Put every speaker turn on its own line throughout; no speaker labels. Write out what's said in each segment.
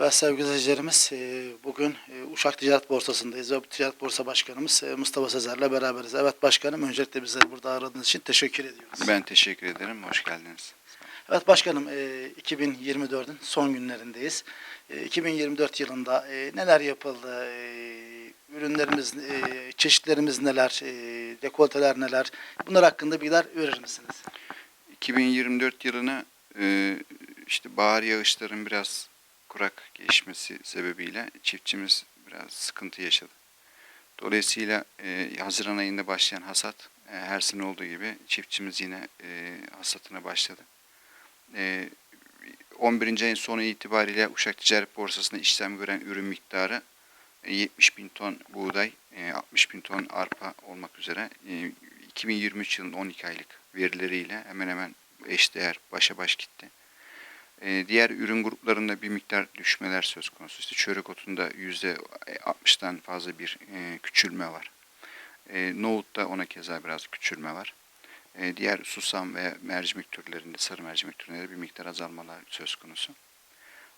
Evet sevgili izleyicilerimiz e, bugün e, Uşak Ticaret Borsası'ndayız ve Ticaret Borsa Başkanımız e, Mustafa Sezer'le beraberiz. Evet başkanım öncelikle bizleri burada aradığınız için teşekkür ediyoruz.
Ben teşekkür ederim. Hoş geldiniz.
Evet başkanım e, 2024'ün son günlerindeyiz. E, 2024 yılında neler yapıldı? Ürünlerimiz, çeşitlerimiz neler? Dekolteler neler? Bunlar hakkında bilgiler verir misiniz?
2024 yılını işte bahar yağışların biraz kurak geçmesi sebebiyle çiftçimiz biraz sıkıntı yaşadı. Dolayısıyla e, Haziran ayında başlayan hasat e, her sene olduğu gibi çiftçimiz yine e, hasatına başladı. E, 11. ayın sonu itibariyle Uşak Ticaret Borsası'nda işlem gören ürün miktarı e, 70 bin ton buğday, e, 60 bin ton arpa olmak üzere e, 2023 yılının 12 aylık verileriyle hemen hemen eşdeğer başa baş gitti. E, diğer ürün gruplarında bir miktar düşmeler söz konusu. İşte çörek otunda %60'dan fazla bir e, küçülme var. E, nohutta ona keza biraz küçülme var. E, diğer susam ve mercimek türlerinde, sarı mercimek türlerinde bir miktar azalmalar söz konusu.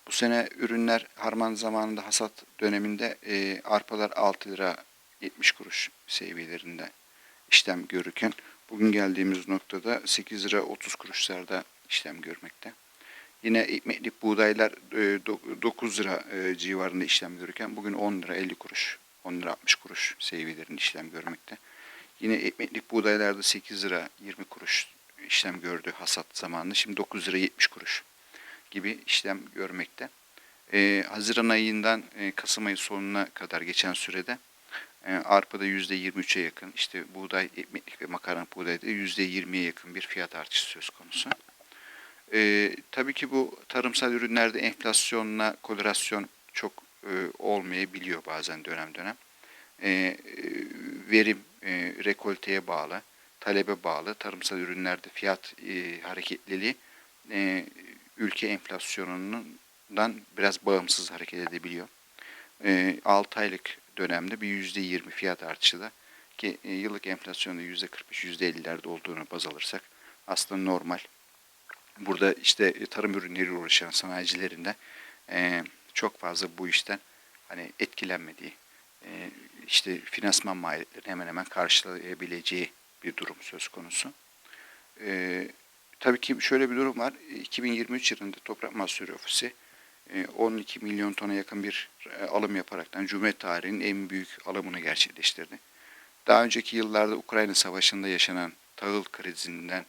Bu sene ürünler harman zamanında hasat döneminde e, arpalar 6 lira 70 kuruş seviyelerinde işlem görürken bugün geldiğimiz noktada 8 lira 30 kuruşlarda işlem görmekte. Yine buğdaylar e, do- 9 lira e, civarında işlem görürken bugün 10 lira 50 kuruş, 10 lira 60 kuruş seviyelerinde işlem görmekte. Yine ekmeklik buğdaylarda 8 lira 20 kuruş işlem gördü hasat zamanında. Şimdi 9 lira 70 kuruş gibi işlem görmekte. Ee, Haziran ayından e, Kasım ayı sonuna kadar geçen sürede e, arpada %23'e yakın, işte buğday, ekmeklik ve makarna buğdayda %20'ye yakın bir fiyat artışı söz konusu. Ee, tabii ki bu tarımsal ürünlerde enflasyonla korelasyon çok e, olmayabiliyor bazen dönem dönem. Ee, e, verim e, rekolteye bağlı, talebe bağlı. Tarımsal ürünlerde fiyat e, hareketliliği e, ülke enflasyonundan biraz bağımsız hareket edebiliyor. E, 6 aylık dönemde bir %20 fiyat artışı da ki e, yıllık enflasyonda %45-%50'lerde olduğunu baz alırsak aslında normal. Burada işte e, tarım ürünleri uğraşan sanayicilerin de e, çok fazla bu işten hani etkilenmediği, e, işte finansman maliyetlerini hemen hemen karşılayabileceği bir durum söz konusu. E, tabii ki şöyle bir durum var. 2023 yılında Toprak Mahsulü Ofisi e, 12 milyon tona yakın bir e, alım yaparaktan Cumhuriyet tarihinin en büyük alımını gerçekleştirdi. Daha önceki yıllarda Ukrayna Savaşı'nda yaşanan tahıl krizinden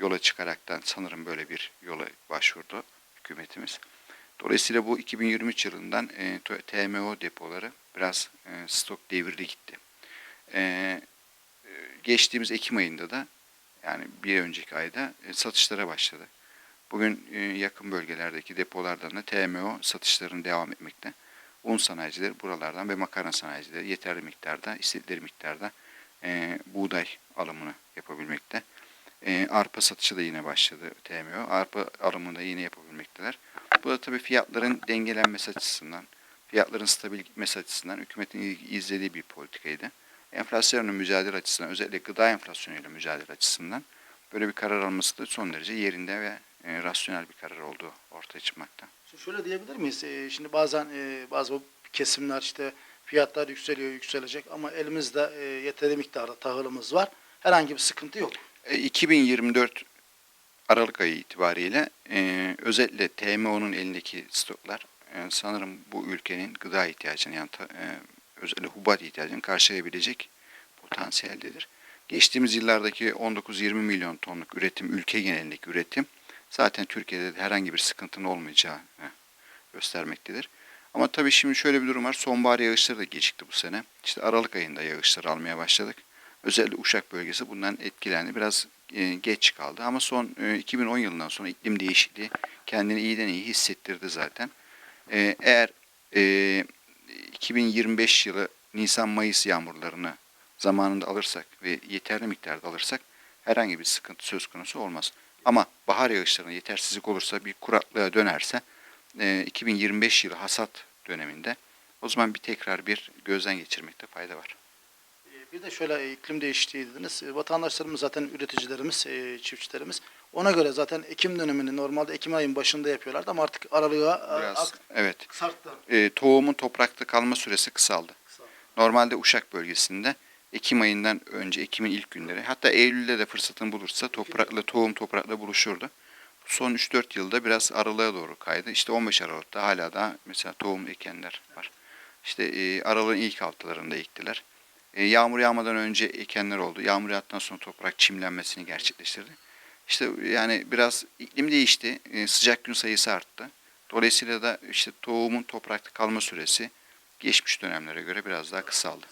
yola çıkaraktan sanırım böyle bir yola başvurdu hükümetimiz. Dolayısıyla bu 2023 yılından e, TMO depoları biraz e, stok devirli gitti. E, e, geçtiğimiz Ekim ayında da yani bir önceki ayda e, satışlara başladı. Bugün e, yakın bölgelerdeki depolardan da TMO satışlarının devam etmekte. Un sanayicileri buralardan ve makarna sanayicileri yeterli miktarda, istedikleri miktarda e, buğday alımını yapabilmekte. E, arpa satışı da yine başladı TMO. Arpa alımını da yine yapabilmekteler. Bu da tabii fiyatların dengelenmesi açısından, fiyatların stabil gitmesi açısından hükümetin izlediği bir politikaydı. Enflasyonla mücadele açısından, özellikle gıda enflasyonuyla mücadele açısından böyle bir karar alması da son derece yerinde ve e, rasyonel bir karar olduğu ortaya çıkmakta.
Şöyle diyebilir miyiz? E, şimdi bazen e, bazı kesimler işte fiyatlar yükseliyor, yükselecek ama elimizde e, yeteri miktarda tahılımız var. Herhangi bir sıkıntı yok.
E, 2024 Aralık ayı itibariyle e, özellikle TMO'nun elindeki stoklar e, sanırım bu ülkenin gıda ihtiyacını yani ta- e, özellikle hubat ihtiyacını karşılayabilecek potansiyeldedir. Geçtiğimiz yıllardaki 19-20 milyon tonluk üretim, ülke genelindeki üretim zaten Türkiye'de de herhangi bir sıkıntının olmayacağı e, göstermektedir. Ama tabii şimdi şöyle bir durum var. Sonbahar yağışları da gecikti bu sene. İşte Aralık ayında yağışları almaya başladık. Özellikle Uşak bölgesi bundan etkilendi. Biraz e, geç kaldı ama son e, 2010 yılından sonra iklim değişikliği kendini iyiden iyi hissettirdi zaten. E, eğer e, 2025 yılı Nisan-Mayıs yağmurlarını zamanında alırsak ve yeterli miktarda alırsak herhangi bir sıkıntı söz konusu olmaz. Ama bahar yağışlarına yetersizlik olursa bir kuraklığa dönerse e, 2025 yılı hasat döneminde o zaman bir tekrar bir gözden geçirmekte fayda var.
Bir de şöyle e, iklim değişikliği dediniz. E, Vatandaşlarımız zaten üreticilerimiz, e, çiftçilerimiz Ona göre zaten Ekim dönemini normalde Ekim ayın başında yapıyorlardı ama artık aralığa
Biraz
ak-
evet.
sarktı.
E, tohumun toprakta kalma süresi kısaldı.
Kısa.
Normalde Uşak bölgesinde Ekim ayından önce Ekim'in ilk günleri hatta Eylül'de de fırsatını bulursa toprakla tohum toprakla buluşurdu. Son 3-4 yılda biraz aralığa doğru kaydı. İşte 15 Aralık'ta hala daha mesela tohum ekenler var. İşte e, aralığın ilk haftalarında ektiler. E, yağmur yağmadan önce ekenler oldu. Yağmur yağdıktan sonra toprak çimlenmesini gerçekleştirdi. İşte yani biraz iklim değişti. E, sıcak gün sayısı arttı. Dolayısıyla da işte tohumun toprakta kalma süresi geçmiş dönemlere göre biraz daha kısaldı.